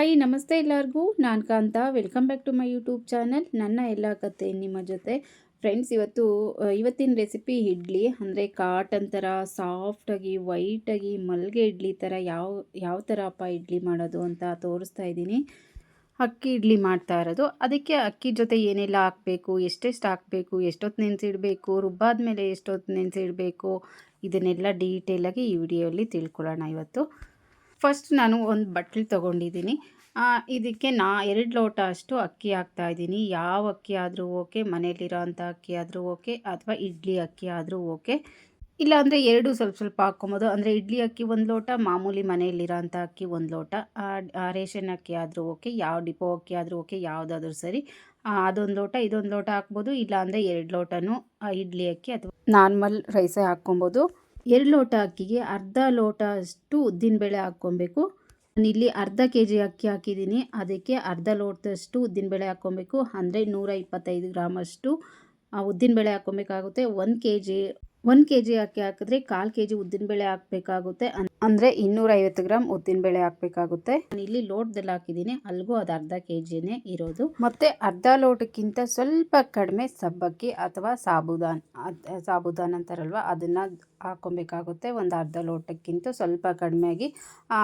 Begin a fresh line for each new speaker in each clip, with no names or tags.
Hi, ನಮಸ್ತೆ ಎಲ್ಲರಿಗೂ. ನಾನು Kantha. Welcome back to my YouTube channel ನನ್ನ ಎಲ್ಲ ಕತೆ ನಿಮ್ಮ ಜೊತೆ. ಫ್ರೆಂಡ್ಸ್ ಇವತ್ತು ಇವತ್ತಿನ ರೆಸಿಪಿ ಇಡ್ಲಿ. ಅಂದರೆ ಕಾಟನ್ ಥರ ಸಾಫ್ಟಾಗಿ ವೈಟಾಗಿ ಮಲ್ಗೆ ಇಡ್ಲಿ ಥರ ಯಾವ ಯಾವ ಥರ ಅಪ್ಪ ಇಡ್ಲಿ ಮಾಡೋದು ಅಂತ ತೋರಿಸ್ತಾ ಇದ್ದೀನಿ. ಅಕ್ಕಿ ಇಡ್ಲಿ ಮಾಡ್ತಾ ಇರೋದು. ಅದಕ್ಕೆ ಅಕ್ಕಿ ಜೊತೆ ಏನೆಲ್ಲ ಹಾಕಬೇಕು, ಎಷ್ಟೆಷ್ಟು ಹಾಕಬೇಕು ಎಷ್ಟೊತ್ತು ನೆನೆಸಿಡಬೇಕು ರುಬ್ಬಾದ ಮೇಲೆ ಎಷ್ಟೊತ್ತು ನೆನೆಸಿಡಬೇಕು, ಇದನ್ನೆಲ್ಲ ಡೀಟೇಲಾಗಿ ಈ ವಿಡಿಯೋಲಿ ತಿಳ್ಕೊಳ್ಳೋಣ ಇವತ್ತು. ಫಸ್ಟ್ ನಾನು ಒಂದು ಬಟ್ಲು ತೊಗೊಂಡಿದ್ದೀನಿ ಇದಕ್ಕೆ ನಾ ಎರಡು ಲೋಟ ಅಷ್ಟು ಅಕ್ಕಿ ಹಾಕ್ತಾ ಇದ್ದೀನಿ ಯಾವ ಅಕ್ಕಿ ಆದರೂ ಓಕೆ, ಮನೇಲಿರೋ ಅಂಥ ಅಕ್ಕಿ ಆದರೂ ಓಕೆ, ಅಥವಾ ಇಡ್ಲಿ ಅಕ್ಕಿ ಆದರೂ ಓಕೆ. ಇಲ್ಲಾಂದರೆ ಎರಡು ಸ್ವಲ್ಪ ಸ್ವಲ್ಪ ಹಾಕ್ಕೊಬೋದು. ಅಂದರೆ ಇಡ್ಲಿ ಅಕ್ಕಿ ಒಂದು ಲೋಟ, ಮಾಮೂಲಿ ಮನೆಯಲ್ಲಿರೋ ಅಂಥ ಅಕ್ಕಿ ಒಂದು ಲೋಟ. ರೇಷನ್ ಅಕ್ಕಿ ಆದರೂ ಓಕೆ, ಯಾವ ಡಿಪೋ ಅಕ್ಕಿ ಆದರೂ ಓಕೆ, ಯಾವುದಾದ್ರೂ ಸರಿ. ಅದೊಂದು ಲೋಟ, ಇದೊಂದು ಲೋಟ ಹಾಕ್ಬೋದು. ಇಲ್ಲಾಂದರೆ ಎರಡು ಲೋಟನೂ ಇಡ್ಲಿ ಅಕ್ಕಿ ಅಥವಾ ನಾರ್ಮಲ್ ರೈಸೇ ಹಾಕ್ಕೊಬೋದು. ಎರಡು ಲೋಟ ಅಕ್ಕಿಗೆ ಅರ್ಧ ಲೋಟ ಅಷ್ಟು ಉದ್ದಿನಬೇಳೆ ಹಾಕ್ಕೊಬೇಕು. ನಾನಿಲ್ಲಿ ಅರ್ಧ ಕೆ ಜಿ ಅಕ್ಕಿ ಹಾಕಿದ್ದೀನಿ. ಅದಕ್ಕೆ ಅರ್ಧ ಲೋಟದಷ್ಟು ಉದ್ದಿನಬೇಳೆ ಹಾಕ್ಕೊಬೇಕು. ಅಂದರೆ ನೂರ ಇಪ್ಪತ್ತೈದು ಗ್ರಾಮಷ್ಟು ಉದ್ದಿನಬೇಳೆ ಹಾಕ್ಕೊಬೇಕಾಗುತ್ತೆ. ಒಂದು ಕೆ ಜಿ ಒಂದು ಕೆ ಜಿ ಅಕ್ಕಿ ಹಾಕಿದ್ರೆ ಕಾಲು ಕೆ ಜಿ ಉದ್ದಿನಬೇಳೆ ಹಾಕಬೇಕಾಗುತ್ತೆ. ಅಂದರೆ ಇನ್ನೂರೈವತ್ತು ಗ್ರಾಮ್ ಉದ್ದಿನಬೇಳೆ ಹಾಕಬೇಕಾಗುತ್ತೆ. ನಾನು ಇಲ್ಲಿ ಲೋಟದಲ್ಲಿ ಹಾಕಿದ್ದೀನಿ. ಅಲ್ಲಿಗೂ ಅದು ಅರ್ಧ ಕೆ ಜಿನೇ ಇರೋದು. ಮತ್ತು ಅರ್ಧ ಲೋಟಕ್ಕಿಂತ ಸ್ವಲ್ಪ ಕಡಿಮೆ ಸಬ್ಬಕ್ಕಿ ಅಥವಾ ಸಾಬುದಾನ್ ಸಾಬೂದಾನ್ ಅಂತಾರಲ್ವ, ಅದನ್ನು ಹಾಕೊಬೇಕಾಗುತ್ತೆ ಒಂದು ಅರ್ಧ ಲೋಟಕ್ಕಿಂತ ಸ್ವಲ್ಪ ಕಡಿಮೆ ಆಗಿ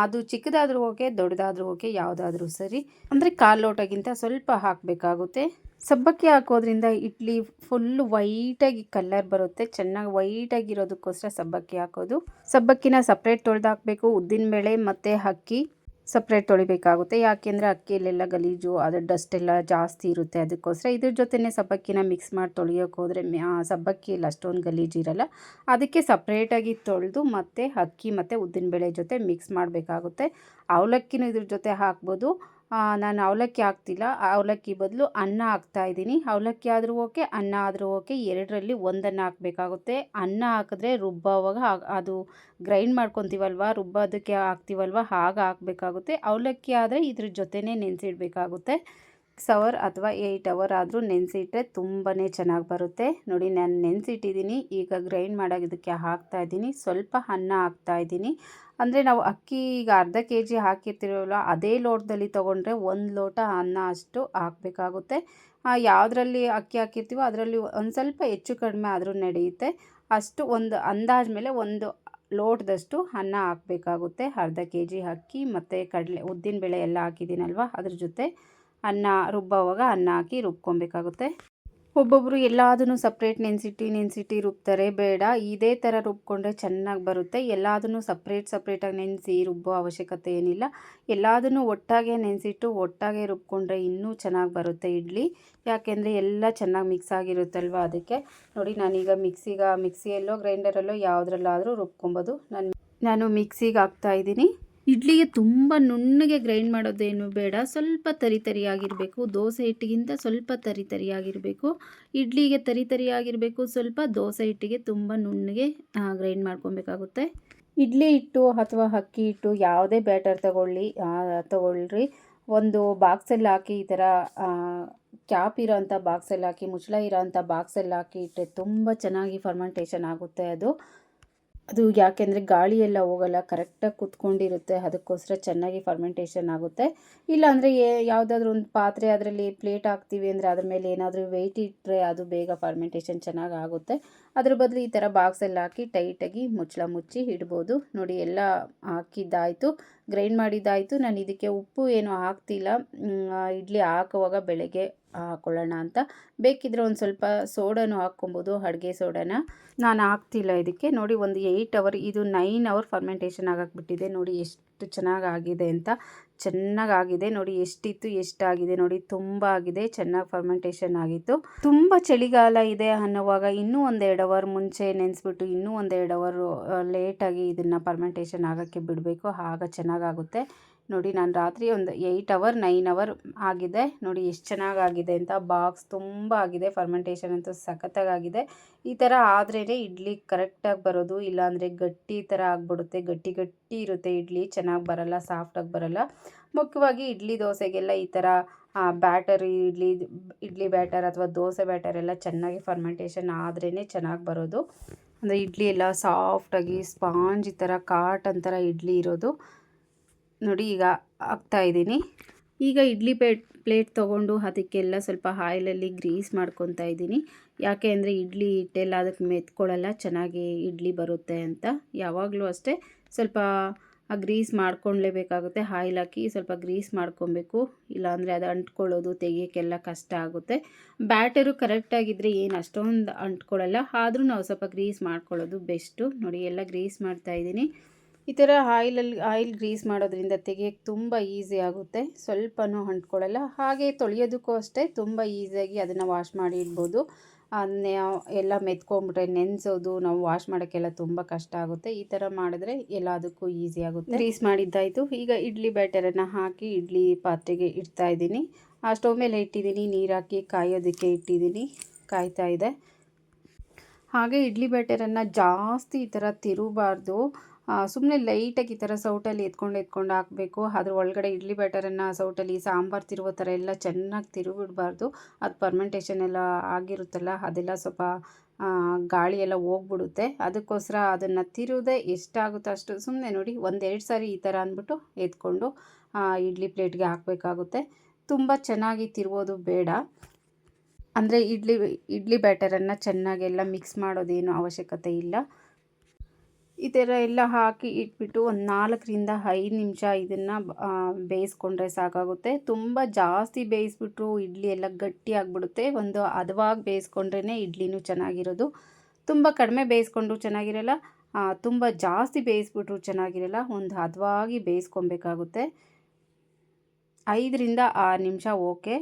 ಅದು ಚಿಕ್ಕದಾದ್ರೂ ಓಕೆ, ದೊಡ್ಡದಾದ್ರೂ ಓಕೆ, ಯಾವುದಾದ್ರೂ ಸರಿ. ಅಂದರೆ ಕಾಲು ಲೋಟಕ್ಕಿಂತ ಸ್ವಲ್ಪ ಹಾಕಬೇಕಾಗುತ್ತೆ. ಸಬ್ಬಕ್ಕಿ ಹಾಕೋದ್ರಿಂದ ಇಡ್ಲಿ ಫುಲ್ಲು ವೈಟಾಗಿ ಕಲರ್ ಬರುತ್ತೆ. ಚೆನ್ನಾಗಿ ವೈಟಾಗಿರೋದಕ್ಕೋಸ್ಕರ ಸಬ್ಬಕ್ಕಿ ಹಾಕೋದು. ಸಬ್ಬಕ್ಕಿನ ಸಪ್ರೇಟ್ ತೊಳೆದು ಹಾಕಬೇಕು. ಉದ್ದಿನಬೇಳೆ ಮತ್ತು ಅಕ್ಕಿ ಸಪ್ರೇಟ್ ತೊಳಿಬೇಕಾಗುತ್ತೆ. ಯಾಕೆಂದರೆ ಅಕ್ಕಿಯಲ್ಲೆಲ್ಲ ಗಲೀಜು, ಅದರ ಡಸ್ಟ್ ಎಲ್ಲ ಜಾಸ್ತಿ ಇರುತ್ತೆ. ಅದಕ್ಕೋಸ್ಕರ ಇದ್ರ ಜೊತೆನೇ ಸಬ್ಬಕ್ಕಿನ ಮಿಕ್ಸ್ ಮಾಡಿ ತೊಳೆಯೋಕೆ ಹೋದರೆ ಸಬ್ಬಕ್ಕಿಯಲ್ಲಿ ಅಷ್ಟೊಂದು ಗಲೀಜು ಇರಲ್ಲ. ಅದಕ್ಕೆ ಸಪ್ರೇಟಾಗಿ ತೊಳೆದು ಮತ್ತು ಅಕ್ಕಿ ಮತ್ತು ಉದ್ದಿನಬೇಳೆ ಜೊತೆ ಮಿಕ್ಸ್ ಮಾಡಬೇಕಾಗುತ್ತೆ. ಅವಲಕ್ಕಿನೂ ಇದ್ರ ಜೊತೆ ಹಾಕ್ಬೋದು. ನಾನು ಅವಲಕ್ಕಿ ಹಾಕ್ತಿಲ್ಲ. ಅವಲಕ್ಕಿ ಬದಲು ಅನ್ನ ಹಾಕ್ತಾ ಇದ್ದೀನಿ. ಅವಲಕ್ಕಿ ಆದರೂ ಓಕೆ, ಅನ್ನ ಆದರೂ ಓಕೆ. ಎರಡರಲ್ಲಿ ಒಂದನ್ನು ಹಾಕಬೇಕಾಗುತ್ತೆ. ಅನ್ನ ಹಾಕಿದ್ರೆ ರುಬ್ಬೋವಾಗ ಅದು ಗ್ರೈಂಡ್ ಮಾಡ್ಕೊತೀವಲ್ವ? ರುಬ್ಬೋದಕ್ಕೆ ಹಾಕ್ತೀವಲ್ವ? ಹಾಗೆ ಹಾಕಬೇಕಾಗುತ್ತೆ. ಅವಲಕ್ಕಿ ಆದರೆ ಇದ್ರ ಜೊತೆನೇ ನೆನೆಸಿಡ್ಬೇಕಾಗುತ್ತೆ. ಸಿಕ್ಸ್ ಅವರ್ ಅಥವಾ ಏಯ್ಟ್ ಅವರ್ ಆದರೂ ನೆನೆಸಿಟ್ರೆ ತುಂಬಾ ಚೆನ್ನಾಗಿ ಬರುತ್ತೆ. ನೋಡಿ, ನಾನು ನೆನೆಸಿಟ್ಟಿದ್ದೀನಿ ಈಗ ಗ್ರೈಂಡ್ ಮಾಡೋದಕ್ಕೆ ಹಾಕ್ತಾ ಇದ್ದೀನಿ. ಸ್ವಲ್ಪ ಅನ್ನ ಹಾಕ್ತಾ ಇದ್ದೀನಿ. ಅಂದರೆ ನಾವು ಅಕ್ಕಿ ಈಗ ಅರ್ಧ ಕೆ ಜಿ ಹಾಕಿರ್ತೀವಲ್ಲ, ಅದೇ ಲೋಟದಲ್ಲಿ ತೊಗೊಂಡ್ರೆ ಒಂದು ಲೋಟ ಅನ್ನ ಅಷ್ಟು ಹಾಕಬೇಕಾಗುತ್ತೆ. ಯಾವುದರಲ್ಲಿ ಅಕ್ಕಿ ಹಾಕಿರ್ತೀವೋ ಅದರಲ್ಲಿ ಒಂದು ಸ್ವಲ್ಪ ಹೆಚ್ಚು ಕಡಿಮೆ ಆದರೂ ನಡೆಯುತ್ತೆ. ಅಷ್ಟು ಒಂದು ಅಂದಾಜ ಮೇಲೆ ಒಂದು ಲೋಟದಷ್ಟು ಅನ್ನ ಹಾಕಬೇಕಾಗುತ್ತೆ. ಅರ್ಧ ಕೆ ಜಿ ಅಕ್ಕಿ, ಮತ್ತು ಕಡಲೆ, ಉದ್ದಿನಬೇಳೆ ಎಲ್ಲ ಹಾಕಿದ್ದೀನಲ್ವ ಅದ್ರ ಜೊತೆ. ಅನ್ನ ರುಬ್ಬೋವಾಗ ಅನ್ನ ಹಾಕಿ ರುಬ್ಕೊಬೇಕಾಗುತ್ತೆ. ಒಬ್ಬೊಬ್ಬರು ಎಲ್ಲದನ್ನು ಸಪ್ರೇಟ್ ನೆನೆಸಿಟ್ಟು ನೆನೆಸಿಟ್ಟು ರುಬ್ತಾರೆ. ಬೇಡ, ಇದೇ ಥರ ರುಬ್ಕೊಂಡ್ರೆ ಚೆನ್ನಾಗಿ ಬರುತ್ತೆ. ಎಲ್ಲದನ್ನು ಸಪ್ರೇಟ್ ಸಪ್ರೇಟಾಗಿ ನೆನೆಸಿ ರುಬ್ಬೋ ಅವಶ್ಯಕತೆ ಏನಿಲ್ಲ. ಎಲ್ಲದನ್ನು ಒಟ್ಟಾಗೆ ನೆನೆಸಿಟ್ಟು, ಒಟ್ಟಾಗೆ ರುಬ್ಕೊಂಡ್ರೆ ಇನ್ನೂ ಚೆನ್ನಾಗಿ ಬರುತ್ತೆ ಇಡ್ಲಿ. ಯಾಕೆಂದರೆ ಎಲ್ಲ ಚೆನ್ನಾಗಿ ಮಿಕ್ಸ್ ಆಗಿರುತ್ತಲ್ವ ಅದಕ್ಕೆ. ನೋಡಿ, ನಾನೀಗ ಮಿಕ್ಸಿಗೆ ಮಿಕ್ಸಿಯಲ್ಲೋ ಗ್ರೈಂಡರಲ್ಲೋ ಯಾವುದ್ರಲ್ಲಾದರೂ ರುಬ್ಕೊಬೋದು. ನಾನು ನಾನು ಮಿಕ್ಸಿಗೆ ಹಾಕ್ತಾ ಇದ್ದೀನಿ. ಇಡ್ಲಿಗೆ ತುಂಬ ನುಣ್ಣಗೆ ಗ್ರೈಂಡ್ ಮಾಡೋದೇನು ಬೇಡ. ಸ್ವಲ್ಪ ತರಿ ತರಿಯಾಗಿರಬೇಕು. ದೋಸೆ ಹಿಟ್ಟಿಗಿಂತ ಸ್ವಲ್ಪ ತರಿ ತರಿಯಾಗಿರಬೇಕು. ಇಡ್ಲಿಗೆ ತರಿ ತರಿಯಾಗಿರಬೇಕು. ಸ್ವಲ್ಪ ದೋಸೆ ಹಿಟ್ಟಿಗೆ ತುಂಬ ನುಣ್ಣಗೆ ಗ್ರೈಂಡ್ ಮಾಡ್ಕೊಬೇಕಾಗುತ್ತೆ. ಇಡ್ಲಿ ಹಿಟ್ಟು ಅಥವಾ ಅಕ್ಕಿ ಹಿಟ್ಟು ಯಾವುದೇ ಬ್ಯಾಟರ್ ತಗೊಳ್ಳಿ ಆ, ತಗೊಳ್ರಿ. ಒಂದು ಬಾಕ್ಸಲ್ಲಿ ಹಾಕಿ ಈ ಥರ ಕ್ಯಾಪ್ ಇರೋ ಅಂಥ ಬಾಕ್ಸಲ್ಲಿ ಹಾಕಿ ಮುಚ್ಚಳ ಇರೋಂಥ ಬಾಕ್ಸಲ್ಲಿ ಹಾಕಿ ಇಟ್ಟರೆ ತುಂಬ ಚೆನ್ನಾಗಿ ಫರ್ಮೆಂಟೇಷನ್ ಆಗುತ್ತೆ ಅದು. ಅದು ಯಾಕೆಂದರೆ ಎಲ್ಲ ಹೋಗಲ್ಲ ಕರೆಕ್ಟಾಗಿ ಕುತ್ಕೊಂಡಿರುತ್ತೆ, ಅದಕ್ಕೋಸ್ಕರ ಚೆನ್ನಾಗಿ ಫರ್ಮೆಂಟೇಷನ್ ಆಗುತ್ತೆ. ಇಲ್ಲಾಂದರೆ ಯಾವುದಾದ್ರೂ ಒಂದು ಪಾತ್ರೆ ಅದರಲ್ಲಿ ಪ್ಲೇಟ್ ಹಾಕ್ತೀವಿ ಅಂದರೆ ಅದ್ರ ಮೇಲೆ ಏನಾದರೂ ವೆಯ್ಟ್ ಇಟ್ಟರೆ ಅದು ಬೇಗ ಫರ್ಮೆಂಟೇಷನ್ ಚೆನ್ನಾಗಿ ಆಗುತ್ತೆ. ಅದ್ರ ಬದಲು ಈ ಥರ ಬಾಕ್ಸಲ್ಲಿ ಹಾಕಿ ಟೈಟಾಗಿ ಮುಚ್ಚಳ ಮುಚ್ಚಿ ಇಡ್ಬೋದು. ನೋಡಿ, ಎಲ್ಲ ಹಾಕಿದ್ದಾಯಿತು ಗ್ರೈಂಡ್ ಮಾಡಿದ್ದಾಯಿತು. ನಾನು ಇದಕ್ಕೆ ಉಪ್ಪು ಏನು ಹಾಕ್ತಿಲ್ಲ. ಇಡ್ಲಿ ಹಾಕುವಾಗ ಬೆಳಗ್ಗೆ ಹಾಕ್ಕೊಳ್ಳೋಣ ಅಂತ. ಬೇಕಿದ್ರೆ ಒಂದು ಸ್ವಲ್ಪ ಸೋಡಾನು ಹಾಕ್ಕೊಬೋದು, ಅಡುಗೆ ಸೋಡಾನ. ನಾನು ಹಾಕ್ತಿಲ್ಲ ಇದಕ್ಕೆ. ನೋಡಿ, ಒಂದು ಏಯ್ಟ್ ಅವರ್ ಇದು ನೈನ್ ಅವರ್ ಫರ್ಮೆಂಟೇಷನ್ ಆಗಾಕ್ಬಿಟ್ಟಿದೆ ನೋಡಿ, ಎಷ್ಟು ಚೆನ್ನಾಗಿ ಆಗಿದೆ ಅಂತ. ಚೆನ್ನಾಗಿ ಆಗಿದೆ ನೋಡಿ, ಎಷ್ಟಿತ್ತು, ಎಷ್ಟಾಗಿದೆ ನೋಡಿ, ತುಂಬ ಆಗಿದೆ, ಚೆನ್ನಾಗಿ ಫರ್ಮೆಂಟೇಷನ್ ಆಗಿತ್ತು. ತುಂಬ ಚಳಿಗಾಲ ಇದೆ ಅನ್ನುವಾಗ ಇನ್ನೂ ಒಂದು ಎರಡು ಅವರ್ ಮುಂಚೆ ನೆನೆಸ್ಬಿಟ್ಟು ಇನ್ನೂ ಒಂದೆರಡು ಅವರ್ ಲೇಟಾಗಿ ಇದನ್ನು ಫರ್ಮೆಂಟೇಷನ್ ಆಗೋಕ್ಕೆ ಬಿಡಬೇಕು, ಆಗ ಚೆನ್ನಾಗಾಗುತ್ತೆ. ನೋಡಿ ನಾನು ರಾತ್ರಿ ಒಂದು ಏಯ್ಟ್ ಅವರ್ ನೈನ್ ಅವರ್ ಆಗಿದೆ. ನೋಡಿ ಎಷ್ಟು ಚೆನ್ನಾಗಾಗಿದೆ ಅಂತ ಬಾಕ್ಸ್ ತುಂಬ ಆಗಿದೆ ಫರ್ಮೆಂಟೇಷನ್ ಅಂತೂ ಸಖತ್ತಾಗಿದೆ ಈ ಥರ ಆದ್ರೇ ಇಡ್ಲಿ ಕರೆಕ್ಟಾಗಿ ಬರೋದು, ಇಲ್ಲಾಂದರೆ ಗಟ್ಟಿ ಥರ ಆಗಿಬಿಡುತ್ತೆ. ಗಟ್ಟಿ ಗಟ್ಟಿ ಇರುತ್ತೆ ಇಡ್ಲಿ, ಚೆನ್ನಾಗಿ ಬರಲ್ಲ ಸಾಫ್ಟಾಗಿ ಬರಲ್ಲ. ಮುಖ್ಯವಾಗಿ ಇಡ್ಲಿ ದೋಸೆಗೆಲ್ಲ ಈ ಥರ ಬ್ಯಾಟರ್ ಇಡ್ಲಿ ಇಡ್ಲಿ ಬ್ಯಾಟರ್ ಅಥವಾ ದೋಸೆ ಬ್ಯಾಟರ್ ಎಲ್ಲ ಚೆನ್ನಾಗಿ ಫರ್ಮೆಂಟೇಷನ್ ಆದ್ರೇ ಚೆನ್ನಾಗಿ ಬರೋದು. ಅಂದರೆ ಇಡ್ಲಿ ಎಲ್ಲ ಸಾಫ್ಟಾಗಿ ಸ್ಪಾಂಜ್ ಥರ ಕಾಟ್ ಅಂತರ ಇಡ್ಲಿ ಇರೋದು. ನೋಡಿ ಈಗ ಹಾಕ್ತಾ ಇದ್ದೀನಿ. ಈಗ ಇಡ್ಲಿ ಪ್ಲೇಟ್ ಪ್ಲೇಟ್ ತೊಗೊಂಡು ಅದಕ್ಕೆಲ್ಲ ಸ್ವಲ್ಪ ಆಯಿಲಲ್ಲಿ ಗ್ರೀಸ್ ಮಾಡ್ಕೊತಾ ಇದ್ದೀನಿ. ಯಾಕೆ ಅಂದರೆ ಇಡ್ಲಿ ಹಿಟ್ಟೆಲ್ಲ ಅದಕ್ಕೆ ಮೆತ್ಕೊಳ್ಳಲ್ಲ, ಚೆನ್ನಾಗಿ ಇಡ್ಲಿ ಬರುತ್ತೆ ಅಂತ. ಯಾವಾಗಲೂ ಅಷ್ಟೇ ಸ್ವಲ್ಪ ಆ ಗ್ರೀಸ್ ಮಾಡ್ಕೊಳ್ಳೇಬೇಕಾಗುತ್ತೆ ಆಯಿಲ್ ಹಾಕಿ ಸ್ವಲ್ಪ ಗ್ರೀಸ್ ಮಾಡ್ಕೊಬೇಕು ಇಲ್ಲಾಂದರೆ ಅದು ಅಂಟ್ಕೊಳ್ಳೋದು ತೆಗಿಯೋಕ್ಕೆಲ್ಲ ಕಷ್ಟ ಆಗುತ್ತೆ. ಬ್ಯಾಟರು ಕರೆಕ್ಟಾಗಿದ್ದರೆ ಏನು ಅಷ್ಟೊಂದು ಅಂಟ್ಕೊಳ್ಳಲ್ಲ. ಆದರೂ ನಾವು ಸ್ವಲ್ಪ ಗ್ರೀಸ್ ಮಾಡ್ಕೊಳ್ಳೋದು ಬೆಸ್ಟು. ನೋಡಿ ಎಲ್ಲ ಗ್ರೀಸ್ ಮಾಡ್ತಾಯಿದ್ದೀನಿ ಈ ಥರ ಆಯಿಲಲ್ಲಿ, ಆಯಿಲ್ ಗ್ರೀಸ್ ಮಾಡೋದ್ರಿಂದ ತೆಗಿಯೋಕ್ಕೆ ತುಂಬ ಈಸಿ ಆಗುತ್ತೆ. ಸ್ವಲ್ಪನೂ ಅಂಟ್ಕೊಳ್ಳಲ್ಲ. ಹಾಗೆ ತೊಳೆಯೋದಕ್ಕೂ ಅಷ್ಟೇ ತುಂಬ ಈಸಿಯಾಗಿ ಅದನ್ನು ವಾಶ್ ಮಾಡಿ ಇಡ್ಬೋದು. ಅದನ್ನೇ ಎಲ್ಲ ಮೆತ್ಕೊಂಡ್ಬಿಟ್ರೆ ನೆನೆಸೋದು, ನಾವು ವಾಶ್ ಮಾಡೋಕ್ಕೆಲ್ಲ ತುಂಬ ಕಷ್ಟ ಆಗುತ್ತೆ. ಈ ಥರ ಮಾಡಿದ್ರೆ ಎಲ್ಲದಕ್ಕೂ ಈಸಿ ಆಗುತ್ತೆ. ಗ್ರೀಸ್ ಮಾಡಿದ್ದಾಯಿತು. ಈಗ ಇಡ್ಲಿ ಬ್ಯಾಟರನ್ನು ಹಾಕಿ ಇಡ್ಲಿ ಪಾತ್ರೆಗೆ ಇಡ್ತಾ ಇದ್ದೀನಿ. ಆ ಸ್ಟವ್ ಮೇಲೆ ಇಟ್ಟಿದ್ದೀನಿ. ನೀರು ಹಾಕಿ ಕಾಯೋದಕ್ಕೆ ಇಟ್ಟಿದ್ದೀನಿ. ಕಾಯ್ತಾ ಇದೆ. ಹಾಗೆ ಇಡ್ಲಿ ಬ್ಯಾಟರನ್ನು ಜಾಸ್ತಿ ಈ ಥರ ತಿರುಬಾರ್ದು. ಸುಮ್ಮನೆ ಲೈಟಾಗಿ ಈ ಥರ ಸೌಟಲ್ಲಿ ಎತ್ಕೊಂಡು ಎತ್ಕೊಂಡು ಹಾಕಬೇಕು. ಅದ್ರ ಒಳಗಡೆ ಇಡ್ಲಿ ಬ್ಯಾಟರನ್ನು ಸೌಟಲ್ಲಿ ಸಾಂಬಾರು ತಿರುವೋ ಥರ ಎಲ್ಲ ಚೆನ್ನಾಗಿ ತಿರುಗಿಡಬಾರ್ದು. ಅದು ಪರ್ಮೆಂಟೇಷನ್ ಎಲ್ಲ ಆಗಿರುತ್ತಲ್ಲ, ಅದೆಲ್ಲ ಸ್ವಲ್ಪ ಗಾಳಿ ಎಲ್ಲ ಹೋಗ್ಬಿಡುತ್ತೆ. ಅದಕ್ಕೋಸ್ಕರ ಅದನ್ನು ತಿರುವುದೇ ಎಷ್ಟಾಗುತ್ತೋ ಅಷ್ಟು ಸುಮ್ಮನೆ ನೋಡಿ, ಒಂದೆರಡು ಸಾರಿ ಈ ಥರ ಅಂದ್ಬಿಟ್ಟು ಎತ್ಕೊಂಡು ಇಡ್ಲಿ ಪ್ಲೇಟ್ಗೆ ಹಾಕಬೇಕಾಗುತ್ತೆ. ತುಂಬ ಚೆನ್ನಾಗಿ ತಿರುವೋದು ಬೇಡ. ಅಂದರೆ ಇಡ್ಲಿ ಇಡ್ಲಿ ಬ್ಯಾಟರನ್ನು ಚೆನ್ನಾಗೆಲ್ಲ ಮಿಕ್ಸ್ ಮಾಡೋದೇನು ಅವಶ್ಯಕತೆ ಇಲ್ಲ. ಈ ಥರ ಎಲ್ಲ ಹಾಕಿ ಇಟ್ಬಿಟ್ಟು ಒಂದು ನಾಲ್ಕರಿಂದ ಐದು ನಿಮಿಷ ಇದನ್ನು ಬೇಯಿಸ್ಕೊಂಡ್ರೆ ಸಾಕಾಗುತ್ತೆ. ತುಂಬ ಜಾಸ್ತಿ ಬೇಯಿಸ್ಬಿಟ್ರು ಇಡ್ಲಿ ಎಲ್ಲ ಗಟ್ಟಿ ಆಗಿಬಿಡುತ್ತೆ. ಒಂದು ಹದವಾಗಿ ಬೇಯಿಸ್ಕೊಂಡ್ರೇ ಇಡ್ಲಿನೂ ಚೆನ್ನಾಗಿರೋದು. ತುಂಬ ಕಡಿಮೆ ಬೇಯಿಸ್ಕೊಂಡ್ರು ಚೆನ್ನಾಗಿರಲ್ಲ ತುಂಬ ಜಾಸ್ತಿ ಬೇಯಿಸ್ಬಿಟ್ರು ಚೆನ್ನಾಗಿರಲ್ಲ, ಒಂದು ಹದವಾಗಿ ಬೇಯಿಸ್ಕೊಬೇಕಾಗುತ್ತೆ. ಐದರಿಂದ ಆರು ನಿಮಿಷ ಓಕೆ.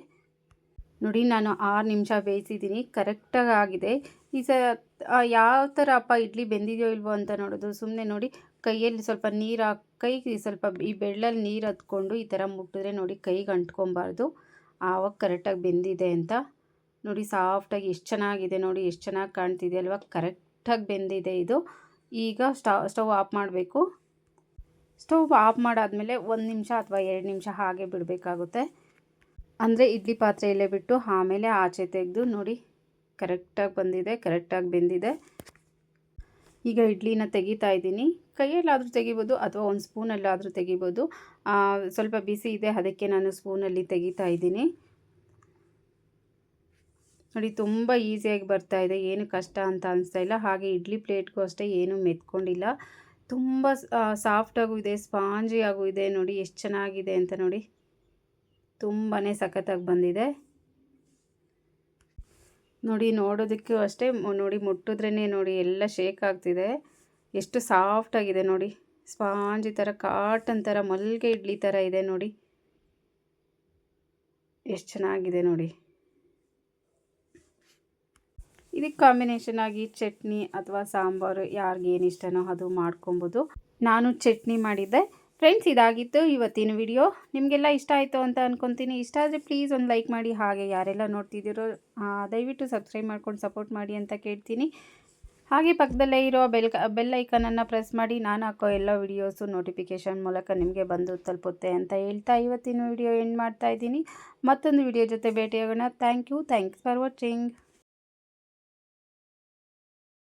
ನೋಡಿ, ನಾನು ಆರು ನಿಮಿಷ ಬೇಯಿಸಿದ್ದೀನಿ. ಕರೆಕ್ಟಾಗಿ ಆಗಿದೆ. ಈ ಸ ಯಾವ ಥರ ಅಪ್ಪ ಇಡ್ಲಿ ಬೆಂದಿದೆಯೋ ಇಲ್ವೋ ಅಂತ ನೋಡೋದು. ಸುಮ್ಮನೆ ನೋಡಿ ಕೈಯಲ್ಲಿ ಸ್ವಲ್ಪ ನೀರು ಹಾಕಿ ಕೈಗೆ ಸ್ವಲ್ಪ ಈ ಬೆಳ್ಳಲ್ಲಿ ನೀರು ಹತ್ಕೊಂಡು ಈ ಥರ ಮುಟ್ಟಿದ್ರೆ ನೋಡಿ ಕೈಗೆ ಅಂಟ್ಕೊಬಾರ್ದು. ಆವಾಗ ಕರೆಕ್ಟಾಗಿ ಬೆಂದಿದೆ ಅಂತ. ನೋಡಿ ಸಾಫ್ಟಾಗಿ ಎಷ್ಟು ಚೆನ್ನಾಗಿದೆ ನೋಡಿ, ಎಷ್ಟು ಚೆನ್ನಾಗಿ ಕಾಣ್ತಿದೆ ಅಲ್ವಾ? ಕರೆಕ್ಟಾಗಿ ಬೆಂದಿದೆ ಇದು. ಈಗ ಸ್ಟವ್ ಸ್ಟವ್ ಆಫ್ ಮಾಡಬೇಕು. ಸ್ಟವ್ ಆಫ್ ಮಾಡಾದಮೇಲೆ ಒಂದು ನಿಮಿಷ ಅಥವಾ ಎರಡು ನಿಮಿಷ ಹಾಗೆ ಬಿಡಬೇಕಾಗುತ್ತೆ. ಅಂದರೆ ಇಡ್ಲಿ ಪಾತ್ರೆಯಲ್ಲೇ ಬಿಟ್ಟು ಆಮೇಲೆ ಆಚೆ ತೆಗೆದು ನೋಡಿ ಕರೆಕ್ಟಾಗಿ ಬಂದಿದೆ, ಕರೆಕ್ಟಾಗಿ ಬೆಂದಿದೆ. ಈಗ ಇಡ್ಲಿನ ತೆಗಿತಾ ಇದ್ದೀನಿ. ಕೈಯಲ್ಲಾದರೂ ತೆಗಿಬೋದು ಅಥವಾ ಒಂದು ಸ್ಪೂನಲ್ಲಾದರೂ ತೆಗಿಬೋದು. ಸ್ವಲ್ಪ ಬಿಸಿ ಇದೆ, ಅದಕ್ಕೆ ನಾನು ಸ್ಪೂನಲ್ಲಿ ತೆಗಿತಾ ಇದ್ದೀನಿ. ನೋಡಿ, ತುಂಬ ಈಸಿಯಾಗಿ ಬರ್ತಾ ಇದೆ. ಏನು ಕಷ್ಟ ಅಂತ ಅನಿಸ್ತಾ ಇಲ್ಲ. ಹಾಗೆ ಇಡ್ಲಿ ಪ್ಲೇಟ್ಗೂ ಅಷ್ಟೇ ಏನೂ ಮೆತ್ಕೊಂಡಿಲ್ಲ. ತುಂಬ ಸಾಫ್ಟಾಗೂ ಇದೆ, ಸ್ಪಾಂಜಿಯಾಗೂ ಇದೆ. ನೋಡಿ, ಎಷ್ಟು ಚೆನ್ನಾಗಿದೆ ಅಂತ ನೋಡಿ. ತುಂಬಾ ಸಖತ್ತಾಗಿ ಬಂದಿದೆ. ನೋಡಿ ನೋಡೋದಕ್ಕೂ ಅಷ್ಟೇ ನೋಡಿ ಮುಟ್ಟಿದ್ರೇ ನೋಡಿ ಎಲ್ಲ ಶೇಕ್ ಆಗ್ತಿದೆ. ಎಷ್ಟು ಸಾಫ್ಟಾಗಿದೆ ನೋಡಿ. ಸ್ಪಾಂಜಿ ಥರ ಕಾಟನ್ ಥರ ಮಲ್ಲಿಗೆ ಇಡ್ಲಿ ಥರ ಇದೆ ನೋಡಿ. ಎಷ್ಟು ಚೆನ್ನಾಗಿದೆ ನೋಡಿ. ಇದಕ್ಕೆ ಕಾಂಬಿನೇಷನ್ ಆಗಿ ಚಟ್ನಿ ಅಥವಾ ಸಾಂಬಾರು ಯಾರಿಗೇನು ಇಷ್ಟನೋ ಅದು ಮಾಡ್ಕೊಬೋದು. ನಾನು ಚಟ್ನಿ ಮಾಡಿದ್ದೆ. ಫ್ರೆಂಡ್ಸ್ ಇದಾಗಿತ್ತು ಇವತ್ತಿನ ವಿಡಿಯೋ ನಿಮಗೆಲ್ಲ ಇಷ್ಟ ಆಯಿತು ಅಂತ ಅಂದ್ಕೊತೀನಿ ಇಷ್ಟ ಆದರೆ ಪ್ಲೀಸ್ ಒಂದು ಲೈಕ್ ಮಾಡಿ. ಹಾಗೆ ಯಾರೆಲ್ಲ ನೋಡ್ತಿದ್ದೀರೋ ದಯವಿಟ್ಟು ಸಬ್ಸ್ಕ್ರೈಬ್ ಮಾಡ್ಕೊಂಡು ಸಪೋರ್ಟ್ ಮಾಡಿ ಅಂತ ಕೇಳ್ತೀನಿ. ಹಾಗೆ ಪಕ್ಕದಲ್ಲೇ ಇರೋ ಬೆಲ್ ಬೆಲ್ ಐಕನನ್ನು ಪ್ರೆಸ್ ಮಾಡಿ. ನಾನು ಹಾಕೋ ಎಲ್ಲ ವಿಡಿಯೋಸು ನೋಟಿಫಿಕೇಷನ್ ಮೂಲಕ ನಿಮಗೆ ಬಂದು ತಲುಪುತ್ತೆ ಅಂತ ಹೇಳ್ತಾ ಇವತ್ತಿನ ವಿಡಿಯೋ ಎಂಡ್ ಮಾಡ್ತಾ ಇದ್ದೀನಿ. ಮತ್ತೊಂದು ವಿಡಿಯೋ ಜೊತೆ ಭೇಟಿಯಾಗೋಣ. Thank you thanks for watching